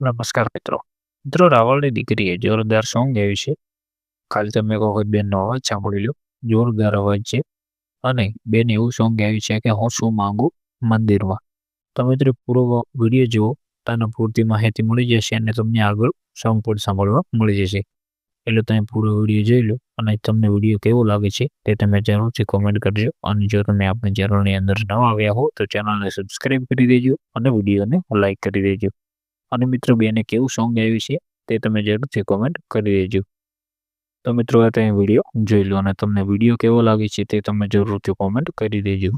નમસ્કાર મિત્રો. મિત્રો, રાવળની દીકરીએ જોરદાર સોંગ ગાયું છે. ખાલી તમે કહો બેનનો અવાજ સાંભળી લો. જોરદાર અવાજ છે. અને બેન એવું સોંગ ગાયું છે કે હું શું માંગુ મંદિરમાં. તો મિત્રો, પૂરો વીડિયો જુઓ. તમને પૂરતી માહિતી મળી જશે અને તમને આગળ સોંગ પણ સાંભળવા મળી જશે. એટલે તમે પૂરો વીડિયો જોઈ લો અને તમને વીડિયો કેવો લાગે છે તે તમે જરૂરથી કોમેન્ટ કરજો. અને જો તમે આપણી ચેનલની અંદર ન આવ્યા હો તો ચેનલને સબસ્ક્રાઈબ કરી દેજો અને વિડીયોને લાઈક કરી દેજો. અને મિત્રો બેને કેવું સોંગ ગાયું છે તે તમે જરૂરથી કોમેન્ટ કરી દેજો. તો મિત્રો આ વીડિયો જોઈ લો અને તમને વીડિયો કેવો લાગે છે તે તમે જરૂરથી કોમેન્ટ કરી દેજો.